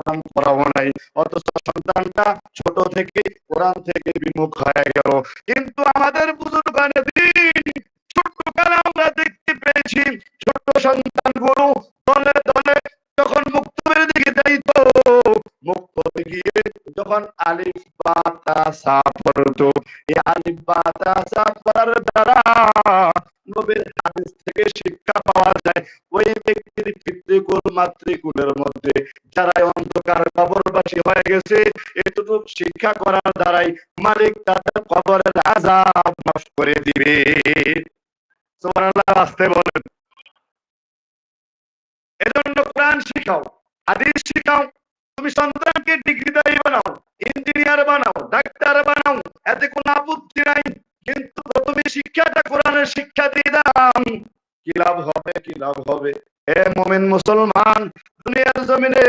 কোরআন পড়াবো নাই। অথচ সন্তানটা ছোট থেকে কোরআন থেকে বিমুখ হয়ে গেল। কিন্তু আমাদের বুজুর্গ দিন ছোট্ট কালে আমরা দেখতে পেয়েছি ছোট্ট সন্তানগুলো দলে দলে যখন মুক্ত গিয়ে যখন আলিফ বা তা সা এই আলিফ বা তা দ্বারা নবীর হাদিস থেকে শিক্ষা পাওয়া যায়। ওই ব্যক্তির পিতৃকুল, মাতৃকুলের মধ্যে যারা অন্ধকার কবরবাসী হয়ে গেছে এটুকু শিক্ষা করার দ্বারাই মালিক তাদের কবরের আজাব মাফ করে দিবে। সুবহানাল্লাহ, আসতে বলেন। এজন্য কোরআন শিখাও, হাদিস শিখাও তুমি সন্তানকে ডিগ্রিদারি বানাও ইঞ্জিনিয়ার বানাও ডাক্তার বানাও, এতে কোনো আপত্তি নাই, কিন্তু প্রথমে শিক্ষাটা কোরআনের শিক্ষা দিয়ে দাও। কি লাভ হবে, কি লাভ হবে? হে মোমেন মুসলমান, দুনিয়ার জমিনে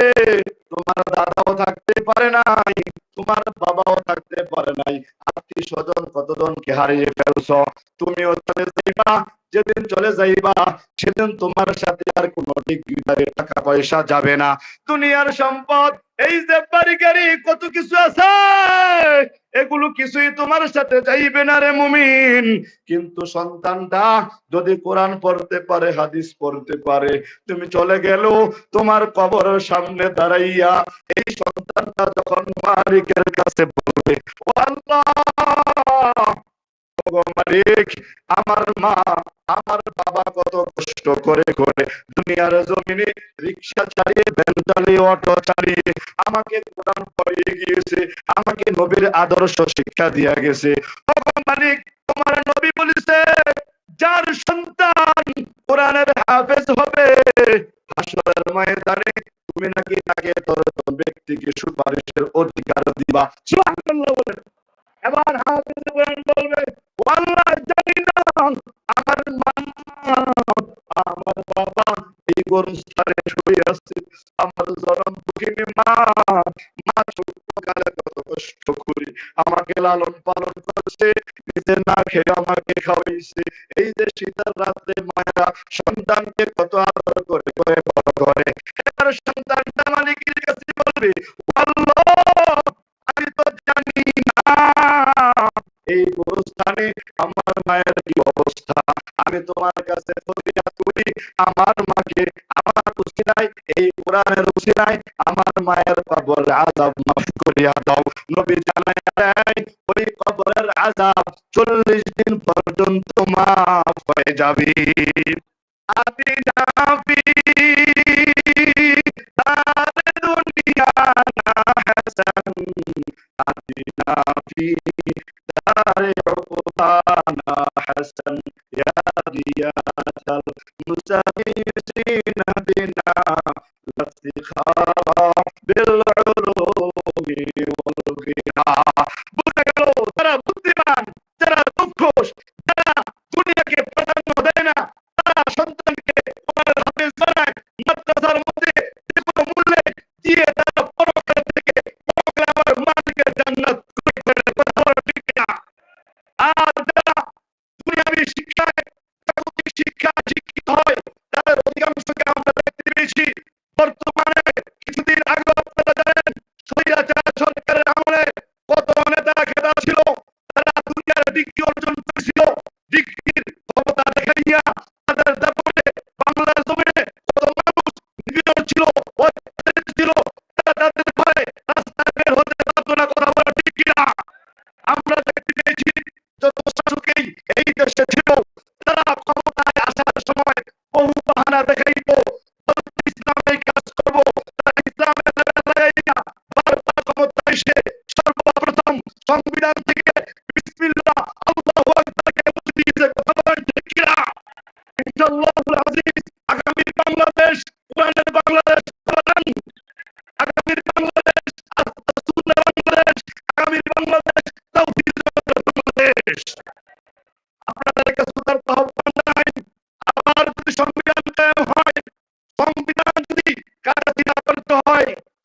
তোমার দাদাও থাকতে পারে নাই, তোমার বাবাও থাকতে পারে নাই। আত্মীয় স্বজন কতজনকে হারিয়ে ফেলছো? তুমিও চলে যাইবা যেদিন চলে যাইবা, সেদিন তোমার সাথে আর কোনো টাকা পয়সা যাবে না। দুনিয়ার সম্পদ, এই যে বাড়ি কত কিছু আছে, এগুলো কিছুই তোমার সাথে যাইবে না রে মুমিন। কিন্তু সন্তানটা যদি কোরআন পড়তে পারে, হাদিস পড়তে পারে, তুমি চলে গেল, তোমার কবরের সামনে দাঁড়াইয়া এই সন্তানটা যখন মালিকের কাছে মালিক, আমার মা, আমার বাবা কত কষ্ট করে করে দুনিয়ার জমিনে রিক্সা চালিয়ে, ভ্যান চালিয়ে, অটো চালিয়ে আমাকে কোরআন পড়িয়ে গিয়েছে, আমাকে নবীর আদর্শ শিক্ষা দিয়া গেছে। মালিক, তোমার নবী বলেছে, যার সন্তান কোরআনের হাফেজ হবে, হাসরের ময়দানে তুমি নাকি তাকে দশজন ব্যক্তিকে সুপারিশের অধিকার দিবা? এবার হাফেজ এই শুয়ে আছে। আমার জনম দুঃখিনী মা মা ছোটকালে কত কষ্ট করে। আমাকে লালন পালন করেছে, নিজে না খেয়ে আমাকে খাওয়াইছে। এই যে শীতের রাত্রে মায়েরা সন্তানকে কত আদর করে করে বড় করে। এবার সন্তানটা মালিকের কাছে বলবে আল্লাহ করি, আমার মাকে, আমার উসিলায় এই কোরআনের উসিলায় আমার মায়ের কবর আজাব মাফ করিয়া দাও। নবী জানাই ওই কবরের আজাব চল্লিশ দিন পর্যন্ত মাফ হয়ে যাবে। আদি নাবি, তার দুনিয়া না হাসান। আদি নাবি, তার হাসান। ইয়া চল মুসাফিরিন বিনা লাসিখা বিল উলুমি ওয়াল গিনা বুঝা গেল? যারা বুদ্ধিমান যারা দুঃখ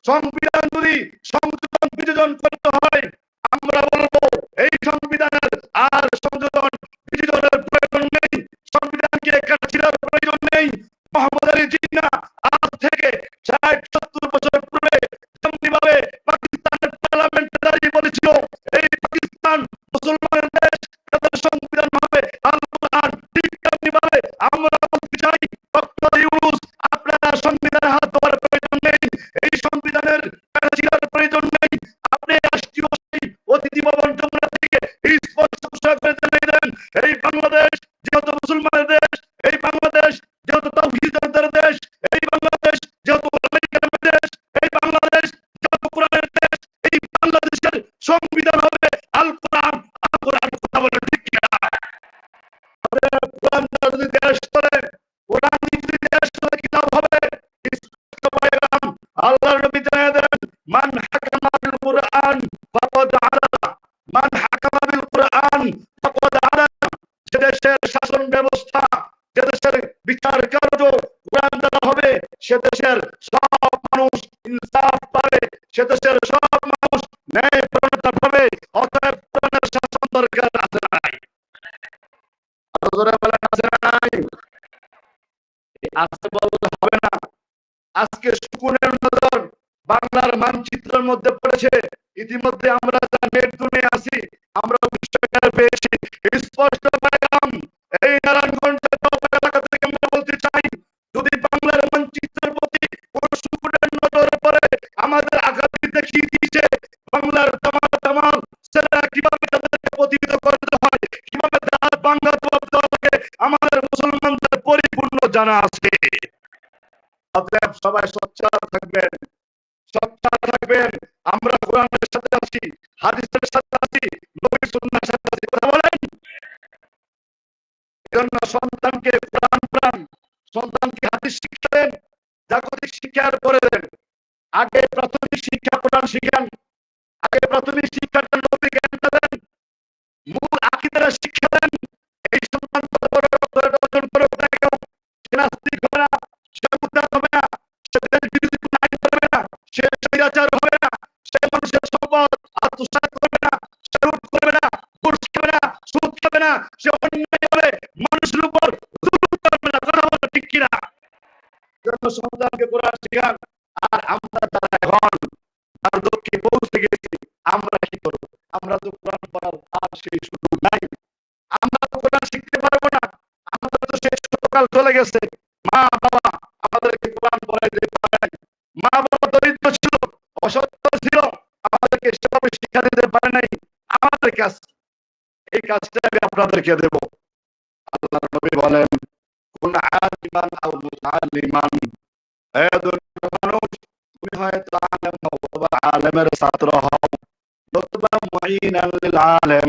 হয় সংবিধান যদি বিচার কার্য কোরআন দ্বারা হবে? সে দেশের সব মানুষ ইনসাফ পাবে। সে দেশের সব মানুষ ন্যায় প্রণতা পাবে। অতএব কোরআনের শাসন দরকার আছে নাই। হবে না। আজকে সুকুনের নজর বাংলার মানচিত্রের মধ্যে পড়েছে। ইতিমধ্যে আমরা যা নেট দুনিয়া আছি, আমরা পেয়েছি স্পষ্ট সবাই সোচ্চার থাকবেন সোচ্চার থাকবেন। আমরা কোরআনের সাথে আছি, হাদিসের সাথে আছি, নবী সুন্নাহর সাথে আছি, কথা বলেন? এজন্য সন্তানকে কোরআন প্রাণ সন্তানকে হাদিস শিক্ষা দেন জাগতিক শিক্ষার পরে দেন আগে প্রাথমিক শিক্ষা কোরআন শিখান, আগে প্রাথমিক শিক্ষাটা নবী জ্ঞানটা দেন। মূল আকিদার শিক্ষা দেন সন্তানকে কোরআন শিখান আর আমরা যারা এখন তার লক্ষ্যে পৌঁছে গেছি, আমরা কি করব? আমরা তো কোরআন পড়ার আর সেই সুযোগ নাই। আমরা তো কোরআন শিখতে পারব না। আমাদের তো সেই ছোটকাল চলে গেছে। মা, বাবা, আমাদেরকে কোরআন পড়াইতে পারে নাই। মা, বাবা দরিদ্র ছিল, অসত্য ছিল, আমাদেরকে সেভাবে শিক্ষা দিতে পারে নাই। আমাদের কাজ, এই কাজটা আমি আপনাদেরকে দেব। আল্লাহ নবী বলেন কোন আলিমান হে দুনিয়ার মানুষ তুমি হয়তো আলেম হও আলেম,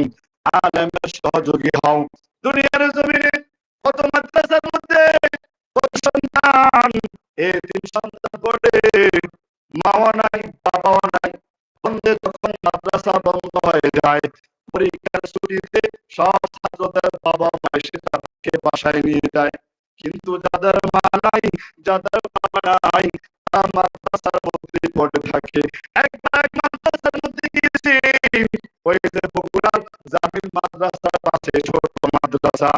আলেমের সহযোগী হও। দুনিয়ার জমিনে কত মাদ্রাসার মধ্যে কত সন্তান? এই তিন সন্তান পড়ে, মাও নাই, বাবাও নাই। বন্ধে যখন মাদ্রাসা বন্ধ হয়ে যায়, পরীক্ষার ছুটিতে সব ছাত্রদের বাবা মা এসে বাসায় নিয়ে যায়? কিন্তু যাদের মা নাই, যাদের বাবা নাই তারা মাদ্রাসার মধ্যে পড়ে থাকে। একবার এক মাদ্রাসার মধ্যে গিয়েছি। ওই যে বগুড়ার জামিল মাদ্রাসার পাশে ছোট মাদ্রাসা।